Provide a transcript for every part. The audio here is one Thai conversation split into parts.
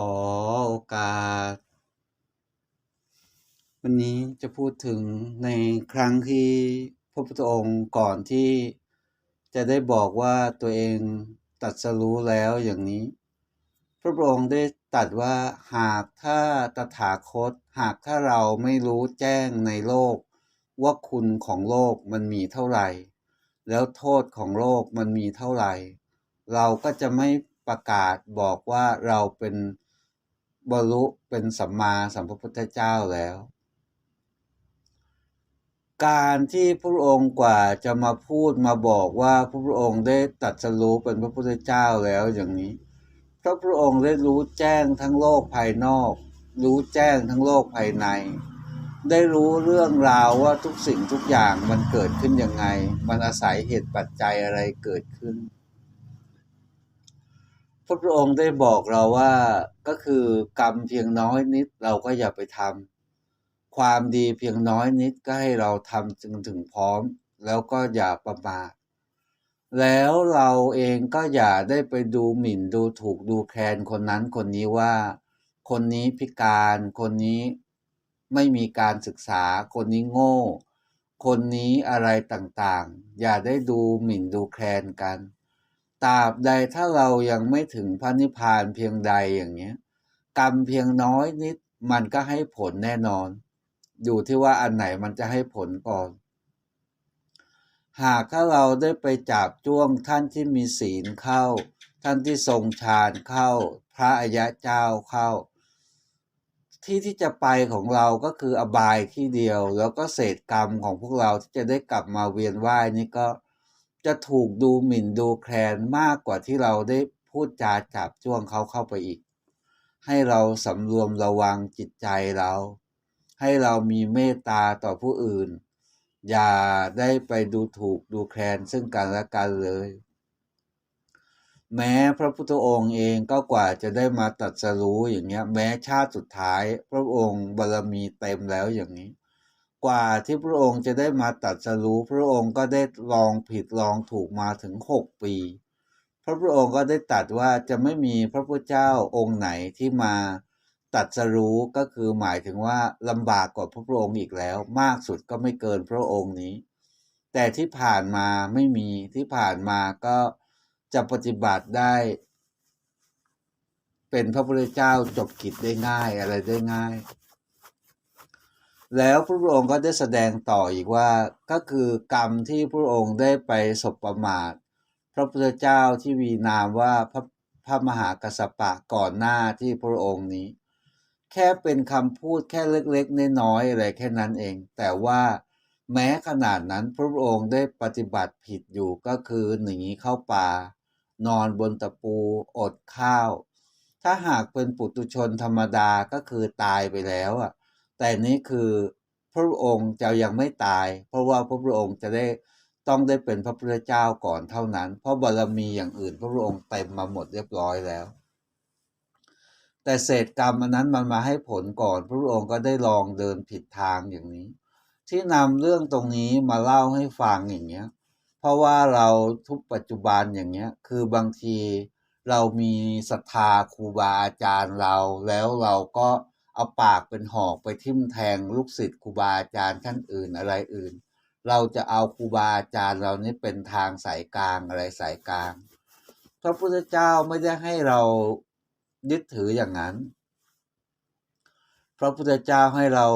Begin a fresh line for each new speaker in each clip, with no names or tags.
ขอโอกาส วันนี้จะพูดถึงในครั้งที่พระพุทธองค์ก่อนที่จะได้บอกว่าตัวเองตัดสรู้แล้วอย่างนี้ พระองค์ได้ตรัสว่าหากถ้าตถาคต หากถ้าเราไม่รู้แจ้งในโลก ว่าคุณของโลกมันมีเท่าไหร่ แล้วโทษของโลกมันมีเท่าไหร่ เราก็จะไม่ประกาศบอกว่าเราเป็น บรรลุเป็นสัมมาสัมพุทธเจ้าแล้ว การที่พระองค์กว่าจะมาพูดมาบอกว่าพระองค์ได้ตัดสรู้เป็นพระพุทธเจ้าแล้วอย่างนี้พระพระองค์ได้รู้แจ้งทั้งโลกภายนอก รู้แจ้งทั้งโลกภายใน ได้รู้เรื่องราวว่าทุกสิ่งทุกอย่างมันเกิดขึ้นยังไง มันอาศัยเหตุปัจจัยอะไรเกิดขึ้น พระพุทธองค์ได้บอกเราว่าก็คือกรรมเพียงน้อยนิดเราก็อย่าไปทำความดีเพียงน้อยนิดก็ให้เราทำจึงถึงพร้อม แล้วก็อย่าประมาทแล้วเราเองก็อย่าได้ไปดูหมิ่นดูถูกดูแคลนคนนั้นคนนี้ว่า คนนี้พิการคนนี้ไม่มีการศึกษา คนนี้โง่ คนนี้อะไรต่างๆ อย่าได้ดูหมิ่นดูแคลนกัน ตราบใดถ้าเรายังไม่ถึงพระนิพพานเพียงใดอย่างเนี้ย กรรมเพียงน้อยนิดมันก็ให้ผลแน่นอน อยู่ที่ว่าอันไหนมันจะให้ผลก่อน หากถ้าเราได้ไปจับจ้วงท่านที่มีศีลเข้า ท่านที่ทรงฌานเข้า พระอิยะเจ้าเข้า ที่ที่จะไปของเราก็คืออบายที่เดียว แล้วก็เศษกรรมของพวกเราที่จะได้กลับมาเวียนว่ายนี่ก็ จะถูกดูหมิ่นดูแคลนมากกว่าที่เราได้พูดจาจับจ้วงเขาเข้าไปอีก ให้เราสำรวมระวังจิตใจเรา ให้เรามีเมตตาต่อผู้อื่น อย่าได้ไปดูถูกดูแคลนซึ่งกันและกันเลย แม้พระพุทธองค์เองก็กว่าจะได้มาตัดสรู้อย่างเงี้ย แม้ชาติสุดท้าย พระองค์บารมีเต็มแล้วอย่างนี้ กว่าที่พระองค์จะได้มาตัดสรู้พระองค์ก็ได้ลองผิดลองถูกมาถึงหกปีพระพุทธองค์ก็ได้ตัดว่าจะไม่มีพระพุทธเจ้าองค์ไหนที่มาตัดสรู้ก็คือหมายถึงว่าลำบากกว่าพระพุทธองค์อีกแล้ว มากสุดก็ไม่เกินพระองค์นี้ แต่ที่ผ่านมาไม่มีที่ผ่านมาก็จะปฏิบัติได้ เป็นพระพุทธเจ้าจบกิจได้ง่ายอะไรได้ง่าย แล้วพระองค์ก็ได้แสดงต่ออีกว่าก็คือกรรมที่พระองค์ได้ไปสบประมาทพระพุทธเจ้าที่วีนามว่าพระพระมหากัสสปะก่อนหน้าที่พระองค์นี้ แค่เป็นคำพูดแค่เล็กๆน้อยๆอะไรแค่นั้นเอง แต่ว่าแม้ขนาดนั้นพระองค์ได้ปฏิบัติผิดอยู่ก็คือหนีเข้าป่า นอนบนตะปูอดข้าว ถ้าหากเป็นปุตุชนธรรมดาก็คือตายไปแล้วอะ แต่นี้คือพระองค์จะยังไม่ตาย เพราะว่าพระองค์จะได้ต้องได้เป็นพระพุทธเจ้าก่อนเท่านั้น เพราะบารมีอย่างอื่น พระองค์เต็มมาหมดเรียบร้อยแล้ว แต่เศษกรรมอันนั้นมันมาให้ผลก่อน พระองค์ก็ได้ลองเดินผิดทางอย่างนี้ ที่นำเรื่องตรงนี้มาเล่าให้ฟังอย่างเงี้ย เพราะว่าเราทุกปัจจุบันอย่างเงี้ย คือบางทีเรามีศรัทธาครูบาอาจารย์เรา แล้วเราก็ เอาปากเป็นหอกไปทิ่มแทงลูกศิษย์ครูบาอาจารย์ท่านอื่นอะไรอื่น เราจะเอาครูบาอาจารย์เรานี่เป็นทางสายกลางอะไรสายกลาง พระพุทธเจ้าไม่ได้ให้เรายึดถืออย่างนั้น พระพุทธเจ้าให้เรา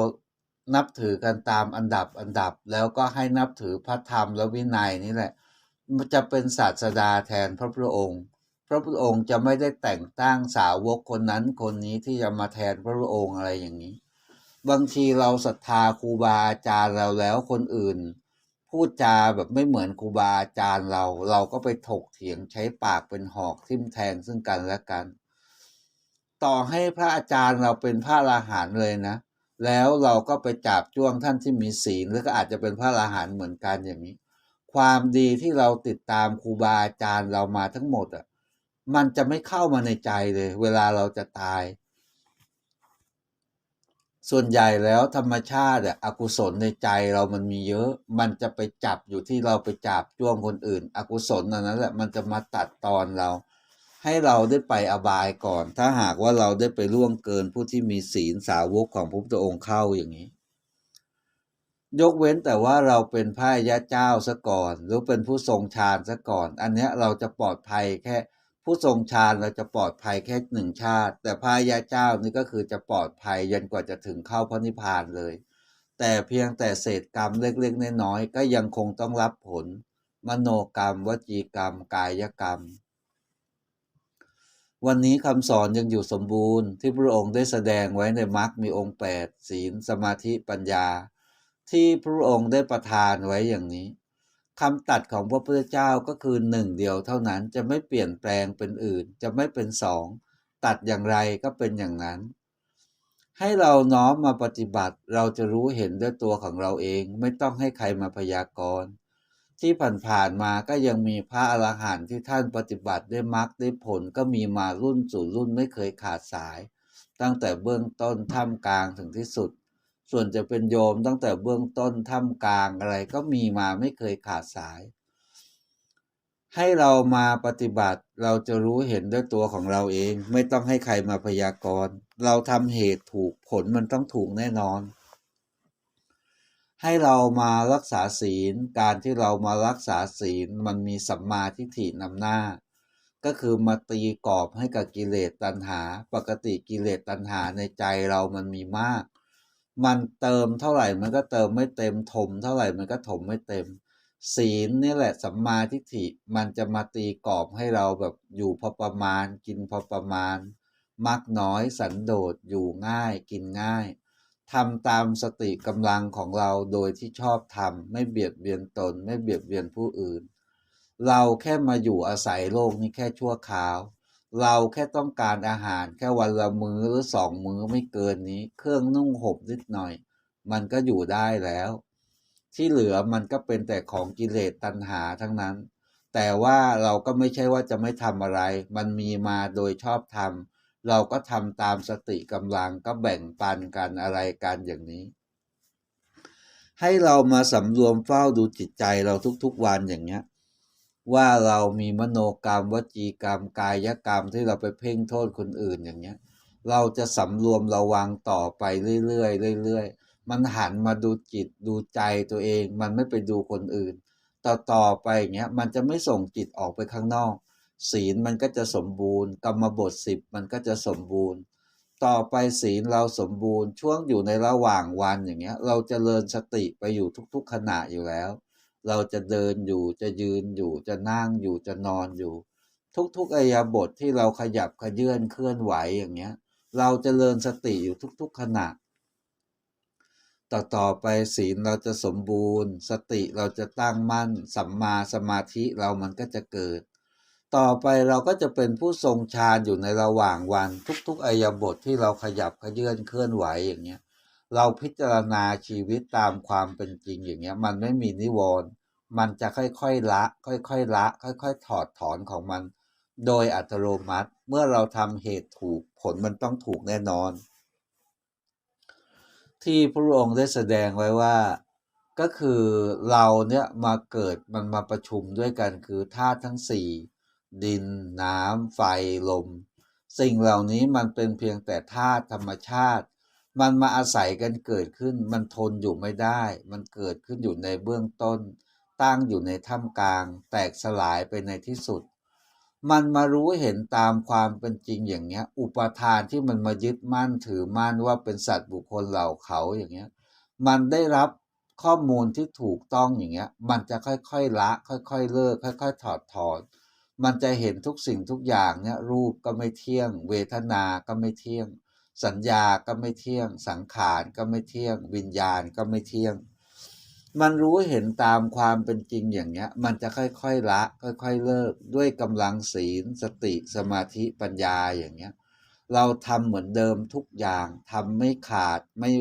นับถือกันตามอันดับอันดับแล้วก็ให้นับถือพระธรรมและวินัยนี่แหละ มันจะเป็นศาสดาแทนพระพุทธองค์ ระพุทธองค์จะไม่ได้แต่งตั้งสาวกคนนั้นคนนี้ที่จะมาแทนพระพุทธองค์อะไรอย่างนี้ บางทีเราศรัทธาครูบาอาจารย์เราแล้วคนอื่น พูดจาแบบไม่เหมือนครูบาอาจารย์เรา เราก็ไปถกเถียงใช้ปากเป็นหอกทิ่มแทงซึ่งกันและกัน ต่อให้พระอาจารย์เราเป็นพระอราหันต์เลยนะ แล้วเราก็ไปจับจ้วงท่านที่มีศีลหรือก็อาจจะเป็นพระอราหันต์เหมือนกันอย่างนี้ ความดีที่เราติดตามครูบาอาจารย์เรามาทั้งหมดอะ มันจะไม่เข้ามาในใจเลย เวลาเราจะตาย ส่วนใหญ่แล้วธรรมชาติอะอกุศลในใจเรามันมีเยอะ มันจะไปจับอยู่ที่เราไปจับจ้วงคนอื่น อกุศลนั้นแหละมันจะมาตัดตอนเรา ให้เราได้ไปอบายก่อน ถ้าหากว่าเราได้ไปล่วงเกินผู้ที่มีศีลสาวกของพระพุทธองค์เข้าอย่างนี้ยกเว้นแต่ว่าเราเป็นพระยะเจ้าซะก่อน หรือเป็นผู้ทรงฌานซะก่อน อันเนี้ยเราจะปลอดภัยแค่ ผู้ทรงฌานเราจะปลอดภัยแค่หนึ่งชาติ แต่พระยะเจ้านี่ก็คือจะปลอดภัยยันกว่าจะถึงเข้าพระนิพพานเลย แต่เพียงแต่เศษกรรมเล็กๆน้อยๆก็ยังคงต้องรับผล มโนกรรม วจีกรรม กายกรรม วันนี้คำสอนยังอยู่สมบูรณ์ที่พระองค์ได้แสดงไว้ในมรรคมีองค์ 8 ศีล สมาธิปัญญา ที่พระองค์ได้ประทานไว้อย่างนี้ คำตัดของพระพุทธเจ้าก็คือหนึ่งเดียวเท่านั้นจะไม่เปลี่ยนแปลงเป็นอื่น จะไม่เป็นสองตัดอย่างไรก็เป็นอย่างนั้น ให้เราน้อมมาปฏิบัติเราจะรู้เห็นด้วยตัวของเราเองไม่ต้องให้ใครมาพยากรณ์ ที่ผ่านๆมาก็ยังมีพระอรหันต์ที่ท่านปฏิบัติได้มรรคได้ผลก็มีมารุ่นสู่รุ่นไม่เคยขาดสาย ตั้งแต่เบื้องต้นท่ามกลางถึงที่สุด ส่วนจะเป็นโยมตั้งแต่เบื้องต้นท่ามกลางอะไรก็มีมาไม่เคยขาดสาย ให้เรามาปฏิบัติเราจะรู้เห็นด้วยตัวของเราเอง ไม่ต้องให้ใครมาพยากรณ์ เราทำเหตุถูกผลมันต้องถูกแน่นอน ให้เรามารักษาศีล การที่เรามารักษาศีลมันมีสัมมาทิฏฐินำหน้า ก็คือมาตีกรอบให้กับกิเลสตัณหา ปกติกิเลสตัณหาในใจเรามันมีมาก มันเติมเท่าไหร่มันก็เติมไม่เต็มถมเท่าไหร่มันก็ถมไม่เต็ม ศีลนี่แหละสัมมาทิฏฐิมันจะมาตีกรอบให้เราแบบอยู่พอประมาณ กินพอประมาณ มักน้อยสันโดษอยู่ง่ายกินง่ายทำตามสติกำลังของเราโดยที่ชอบทำไม่เบียดเบียนตน ไม่เบียดเบียนผู้อื่น เราแค่มาอยู่อาศัยโลกนี้แค่ชั่วคราว เราแค่ต้องการอาหารแค่วันละมื้อหรือสองมื้อไม่เกินนี้ เครื่องนุ่งห่มนิดหน่อย มันก็อยู่ได้แล้ว ที่เหลือมันก็เป็นแต่ของกิเลสตัณหาทั้งนั้น แต่ว่าเราก็ไม่ใช่ว่าจะไม่ทำอะไร มันมีมาโดยชอบทำเราก็ทำตามสติกำลังก็แบ่งปันกันอะไรกันอย่างนี้ ให้เรามาสำรวมเฝ้าดูจิตใจเราทุกๆวันอย่างเงี้ย ว่าเรามีมโนกรรมวจีกรรมกายกรรมที่เราไปเพ่งโทษคนอื่นอย่างเงี้ย เราจะสำรวมระวังต่อไปเรื่อยๆเรื่อยๆมันหันมาดูจิตดูใจตัวเอง มันไม่ไปดูคนอื่น ต่อต่อไปอย่างเงี้ยมันจะไม่ส่งจิตออกไปข้างนอก ศีลมันก็จะสมบูรณ์ กรรมบทสิบมันก็จะสมบูรณ์ ต่อไปศีลเราสมบูรณ์ช่วงอยู่ในระหว่างวันอย่างเงี้ย เราจเจริญสติไปอยู่ทุก ๆ ขณะอยู่แล้ว เราจะเดินอยู่จะยืนอยู่จะนั่งอยู่จะนอนอยู่ ทุกๆอิริยาบทที่เราขยับขยื่นเคลื่อนไหวอย่างเงี้ย เราจเจริญสติอยู่ทุก ๆขณะต่อต่อไปศีลเราจะสมบูรณ์ สติเราจะตั้งมั่นสัมมาสมาธิเรามันก็จะเกิด ต่อไปเราก็จะเป็นผู้ทรงฌานอยู่ในระหว่างวันทุกๆอิริยาบทที่เราขยับขยื่นเคลื่อนไหวอย่างเงี้ย เราพิจารณาชีวิตตามความเป็นจริงอย่างเงี้ย มันไม่มีนิวรณ์มันจะค่อยๆละ ค่อยๆละ ค่อย ๆ ถอดถอนของมัน โดยอัตโนมัติเมื่อเราทำเหตุถูกผลมันต้องถูกแน่นอน ที่พระองค์ได้แสดงไว้ว่า ก็คือเราเนี่ยมาเกิดมันมาประชุมด้วยกันคือธาตุทั้งสี่ดิน น้ำไฟลม สิ่งเหล่านี้มันเป็นเพียงแต่ธาตุธรรมชาติ มันมาอาศัยกันเกิดขึ้น มันทนอยู่ไม่ได้ มันเกิดขึ้นอยู่ในเบื้องต้น ตั้งอยู่ในท่ามกลาง แตกสลายไปในที่สุด มันมารู้เห็นตามความเป็นจริงอย่างเงี้ย อุปทานที่มันมายึดมั่นถือมั่นว่าเป็นสัตว์บุคคลเหล่าเขาอย่างเงี้ย มันได้รับข้อมูลที่ถูกต้องอย่างเงี้ย มันจะค่อยๆละ ค่อยๆเลิก ค่อย ๆ ถอดถอน มันจะเห็นทุกสิ่งทุกอย่างเนี่ยรูปก็ไม่เที่ยง เวทนา ก็ไม่เที่ยง สัญญาก็ไม่เที่ยง สังขารก็ไม่เที่ยง วิญญาณก็ไม่เที่ยง มันรู้เห็นตามความเป็นจริงอย่างเงี้ย มันจะค่อยๆละ ค่อย ๆ เลิกด้วยกำลังศีล สติสมาธิปัญญาอย่างเงี้ย เราทำเหมือนเดิมทุกอย่างทำไม่ขาดไม่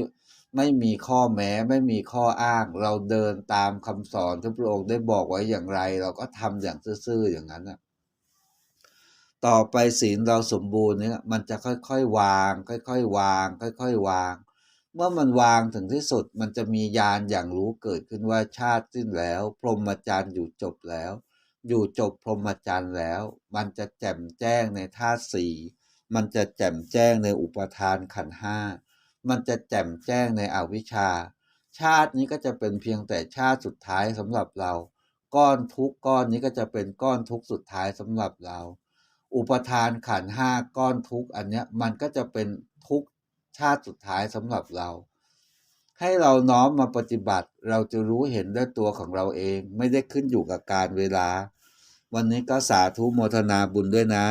ไม่มีข้อแม้ไม่มีข้ออ้าง เราเดินตามคำสอนที่พระองค์ได้บอกไว้อย่างไร เราก็ทำอย่างซื่อๆอย่างนั้นนะ ต่อไปศีลเราสมบูรณ์เนี่ยมันจะค่อยๆวาง ค่อยๆวาง ค่อยๆวาง เมื่อมันวางถึงที่สุดมันจะมีญาณอย่างรู้เกิดขึ้นว่าชาติสิ้นแล้ว พรหมจรรย์อยู่จบแล้ว อยู่จบพรหมจรรย์แล้ว มันจะแจ่มแจ้งในธาตุสี่มันจะแจ่มแจ้งในอุปทานขันห้ามันจะแจ่มแจ้งในอวิชชา ชาตินี้ก็จะเป็นเพียงแต่ชาติสุดท้ายสำหรับเรา ก้อนทุกข์ก้อนนี้ก็จะเป็นก้อนทุกข์สุดท้ายสำหรับเรา อุปทานขันห้าก้อนทุกอันเนี้ยมันก็จะเป็นทุกชาติสุดท้ายสำหรับเรา ให้เราน้อมมาปฏิบัติเราจะรู้เห็นด้วยตัวของเราเองไม่ได้ขึ้นอยู่กับการเวลา วันนี้ก็สาธุโมทนาบุญด้วยนะ